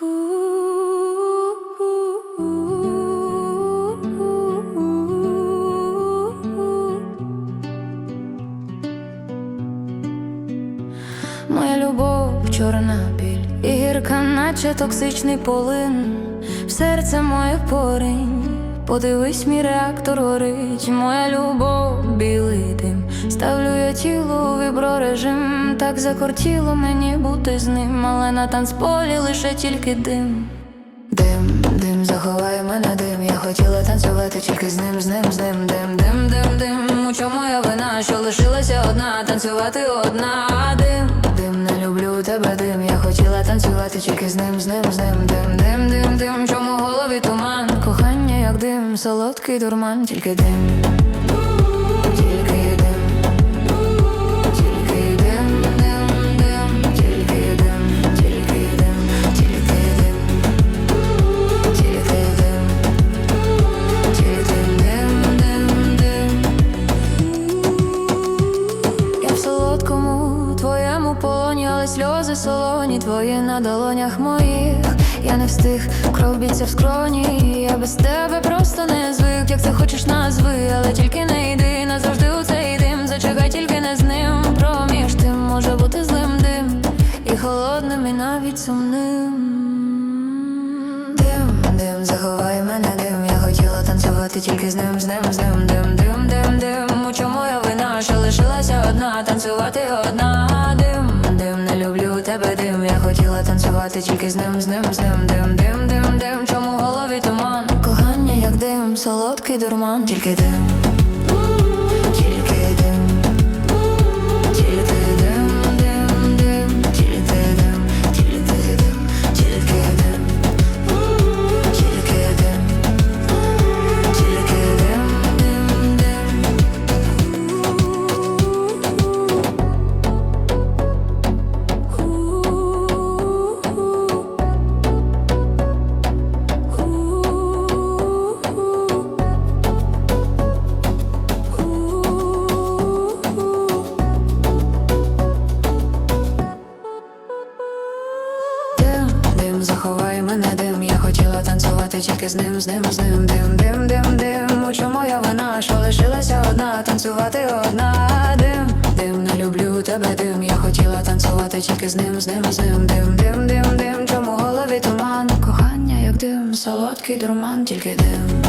Моя любов чорна біль і гірка, наче токсичний полин, в серце моє поринь. Подивись, мій реактор горить, моя любов, білий дим. Тіло у віброрежим, так закортіло мені бути з ним, але на танцполі лише тільки дим. Дим, дим, заховай мене дим. Я хотіла танцювати тільки з ним, з ним, з ним, дим, дим, дим, дим. У чому я вина, що лишилася одна, танцювати одна, дим, дим, не люблю тебе, дим. Я хотіла танцювати тільки з ним, з ним, з ним, дим, дим, дим, дим. Чому голові туман? Кохання, як дим, солодкий дурман, тільки дим. Полоні, але сльози солоні твої на долонях моїх. Я не встиг, кров б'ється в скроні. Я без тебе просто не звик, як це хочеш назви, але тільки не йди назавжди у цей дим. Зачекай, тільки не з ним. Проміж тим може бути злим дим, і холодним, і навіть сумним. Дим, дим, заховай мене дим. Я хотіла танцювати тільки з ним, з ним, з ним, дим, дим, дим, дим. У чому я вина, що лишилася одна, танцювати одна, танцювати тільки з ним, з ним, з ним, дим, дим, дим, дим. Чому в голові туман? Кохання, як дим, солодкий дурман, тільки дим. Заховай мене дим. Я хотіла танцювати тільки з ним, з ним, з ним, дим, дим, дим, дим. У чому я вина, що лишилася одна, танцювати одна, дим, дим, не люблю тебе, дим. Я хотіла танцювати тільки з ним, з ним, з ним, дим, дим, дим, дим. Чому голові туман? Кохання, як дим, солодкий дурман, тільки дим.